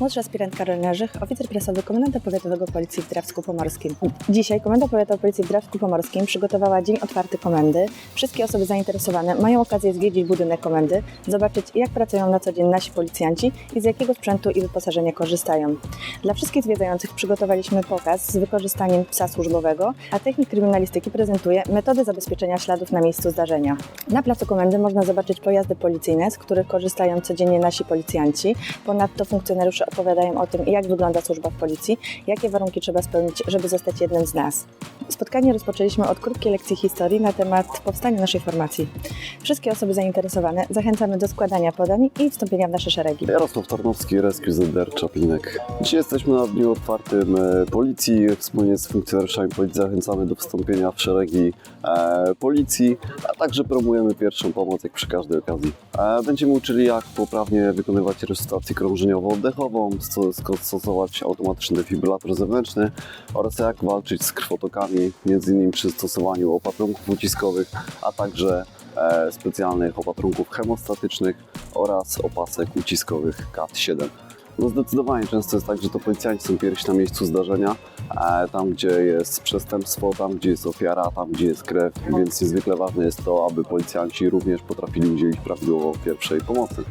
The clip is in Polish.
Młodsza aspirant Rzych, oficer prasowy Komendanta Powiatowego Policji w Drawsku Pomorskim. Dzisiaj Komenda Powiatowa Policji w Drawsku Pomorskim przygotowała Dzień Otwarty Komendy. Wszystkie osoby zainteresowane mają okazję zwiedzić budynek komendy, zobaczyć jak pracują na co dzień nasi policjanci i z jakiego sprzętu i wyposażenia korzystają. Dla wszystkich zwiedzających przygotowaliśmy pokaz z wykorzystaniem psa służbowego, a technik kryminalistyki prezentuje metody zabezpieczenia śladów na miejscu zdarzenia. Na placu komendy można zobaczyć pojazdy policyjne, z których korzystają codziennie nasi policjanci. Ponadto funkcjonariusze opowiadają o tym, jak wygląda służba w policji, jakie warunki trzeba spełnić, żeby zostać jednym z nas. Spotkanie rozpoczęliśmy od krótkiej lekcji historii na temat powstania naszej formacji. Wszystkie osoby zainteresowane zachęcamy do składania podań i wstąpienia w nasze szeregi. Jarosław Tarnowski, Rescue ZDR Czaplinek. Dzisiaj jesteśmy na dniu otwartym e, policji. Wspólnie z funkcjonariuszami policji zachęcamy do wstąpienia w szeregi e, policji, a także promujemy pierwszą pomoc jak przy każdej okazji. E, będziemy uczyli jak poprawnie wykonywać resuscytację krążeniowo-oddechową, sto- stosować automatyczny defibrylator zewnętrzny oraz jak walczyć z krwotokami, innymi przy stosowaniu opatrunków uciskowych, a także e, specjalnych opatrunków hemostatycznych oraz opasek uciskowych CAT-7. No zdecydowanie często jest tak, że to policjanci są pierwsi na miejscu zdarzenia, e, tam gdzie jest przestępstwo, tam gdzie jest ofiara, tam gdzie jest krew, więc niezwykle ważne jest to, aby policjanci również potrafili udzielić prawidłowo pierwszej pomocy.